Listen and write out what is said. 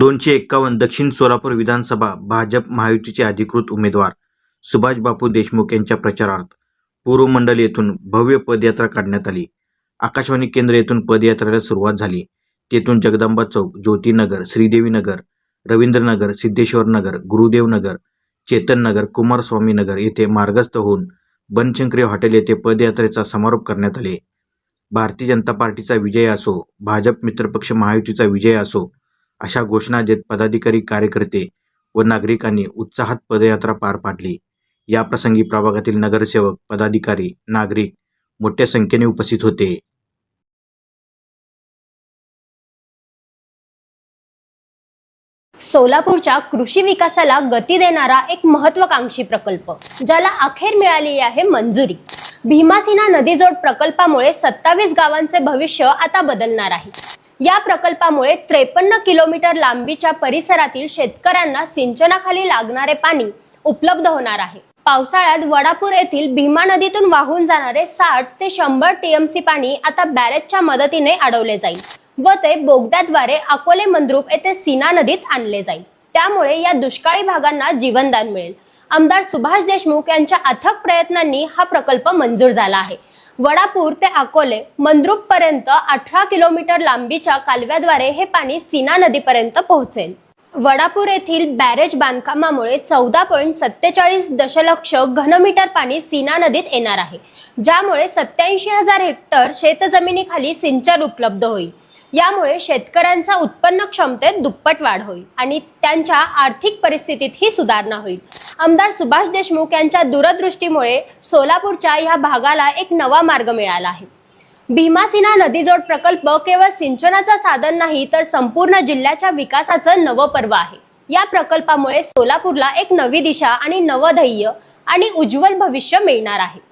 दोनशे एक्कावन्न दक्षिण सोलापूर विधानसभा भाजप महायुतीचे अधिकृत उमेदवार सुभाष बापू देशमुख यांच्या प्रचारार्थ पूर्व मंडल येथून भव्य पदयात्रा काढण्यात आली. आकाशवाणी केंद्र येथून पदयात्रेला सुरुवात झाली. तेथून जगदंबा चौक ज्योतीनगर श्रीदेवीनगर रवींद्रनगर सिद्धेश्वर नगर गुरुदेव नगर चेतन नगर येथे मार्गस्थ होऊन बनशंकरी हॉटेल येथे पदयात्रेचा समारोप करण्यात आले. भारतीय जनता पार्टीचा विजय असो भाजप मित्रपक्ष महायुतीचा विजय असो अशा घोषणा देत पदाधिकारी कार्यकर्ते व नागरिकांनी उत्साहात पदयात्रा पार पाडली. या प्रसंगी प्रभागातील नगरसेवक पदाधिकारी नागरिक मोठ्या संख्येने उपस्थित होते. सोलापूरच्या कृषी विकासाला गती देणारा एक महत्वाकांक्षी प्रकल्प ज्याला अखेर मिळाली आहे मंजुरी. भीमासिना नदीजोड प्रकल्पामुळे सत्तावीस गावांचे भविष्य आता बदलणार आहे. या प्रकल्पामुळे त्रेपन्न किलोमीटर लांबीच्या परिसरातील शेतकऱ्यांना सिंचनाखाली लागणारे पाणी उपलब्ध होणार आहे. पावसाळ्यात वडापूर येथील भीमा नदीतून वाहून जाणारे साठ ते शंभर टीएमसी पाणी आता बॅरेजच्या मदतीने अडवले जाईल व ते बोगद्याद्वारे अकोले मंद्रुप येथे सीना नदीत आणले जाईल. त्यामुळे या दुष्काळी भागांना जीवनदान मिळेल. आमदार सुभाष देशमुख यांच्या अथक प्रयत्नांनी हा प्रकल्प मंजूर झाला आहे. वडापूर ते अकोले मंद्रुप पर्यंत अठरा किलोमीटर लांबीच्या कालव्याद्वारे हे पाणी सीना नदीपर्यंत पोहोचेल. वडापूर येथील बॅरेज बांधकामामुळे चौदा पॉईंट सत्तेचाळीस दशलक्ष घनमीटर पाणी सीना नदीत येणार आहे ज्यामुळे सत्याऐंशी हजार हेक्टर शेतजमिनीखाली सिंचन उपलब्ध होईल. यामुळे शेतकऱ्यांचा उत्पन्न क्षमतेत दुप्पट वाढ होईल आणि त्यांच्या आर्थिक परिस्थितीतही सुधारणा होईल. आमदार सुभाष देशमुख यांच्या दूरदृष्टीमुळे सोलापूरच्या या भागाला एक नवा मार्ग मिळाला आहे. भीमासिना नदीजोड प्रकल्प केवळ सिंचनाचं साधन नाही तर संपूर्ण जिल्ह्याच्या विकासाचं नवं पर्व आहे. या प्रकल्पामुळे सोलापूरला एक नवी दिशा आणि नवधैर्य आणि उज्ज्वल भविष्य मिळणार आहे.